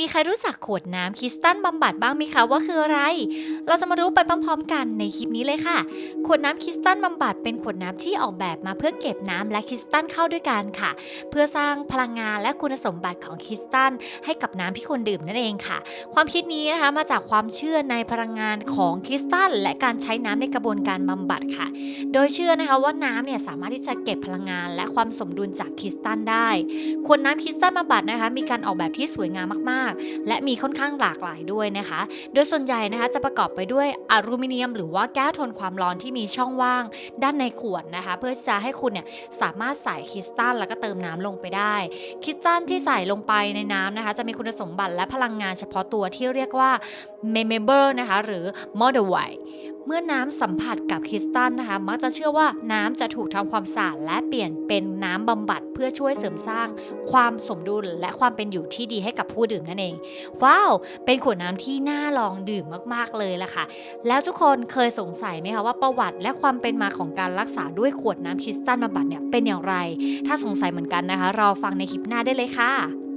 มีใครรู้จักขวดน้ำคริสตัลบำบัดบ้างไหมคะว่าคืออะไร เราจะมารู้ไปพร้อมๆกันในคลิปนี้เลยค่ะ ขวดน้ำคริสตัลบำบัดเป็นขวดน้ำที่ออกแบบมาเพื่อเก็บน้ำและคริสตัลเข้าด้วยกันค่ะ เพื่อสร้างพลังงานและคุณสมบัติของคริสตัลให้กับน้ำที่คนดื่มนั่นเองค่ะ ความคิดนี้นะคะมาจากความเชื่อในพลังงานของคริสตัลและการใช้น้ำในกระบวนการบำบัดค่ะ โดยเชื่อนะคะว่าน้ำเนี่ยสามารถที่จะเก็บพลังงาน และความสมดุลจากคริสตัลได้ ขวดน้ำคริสตัลบำบัดนะคะ มีการออกแบบที่สวยงามมากและมีค่อนข้างหลากหลายด้วยนะคะ โดยส่วนใหญ่นะคะจะประกอบไปด้วยอลูมิเนียม หรือว่าแก้วทนความร้อนที่มีช่องว่าง ด้านในขวดนะคะ เพื่อจะให้คุณเนี่ยสามารถใส่คริสตัลแล้วก็เติมน้ำลงไปได้ คริสตัลที่ใส่ลงไปในน้ำนะคะ จะมีคุณสมบัติและพลังงานเฉพาะตัวที่เรียกว่าเมมเบอร์นะคะหรือมอเดอร์ไว มื่อน้ำสัมผัสกับคริสตัลนะคะ มักจะเชื่อว่าน้ำจะถูกทำความสะอาดและเปลี่ยนเป็นน้ำบำบัดเพื่อช่วยเสริมสร้างความสมดุลและความเป็นอยู่ที่ดีให้กับผู้ดื่มนั่นเอง ว้าว เป็นขวดน้ำที่น่าลองดื่มมากๆเลยล่ะค่ะ แล้วทุกคนเคยสงสัยไหมคะว่าประวัติและความเป็นมาของการรักษาด้วยขวดน้ำคริสตัลบำบัดเนี่ยเป็นอย่างไร ถ้าสงสัยเหมือนกันนะคะรอฟังในคลิปหน้าได้เลยค่ะ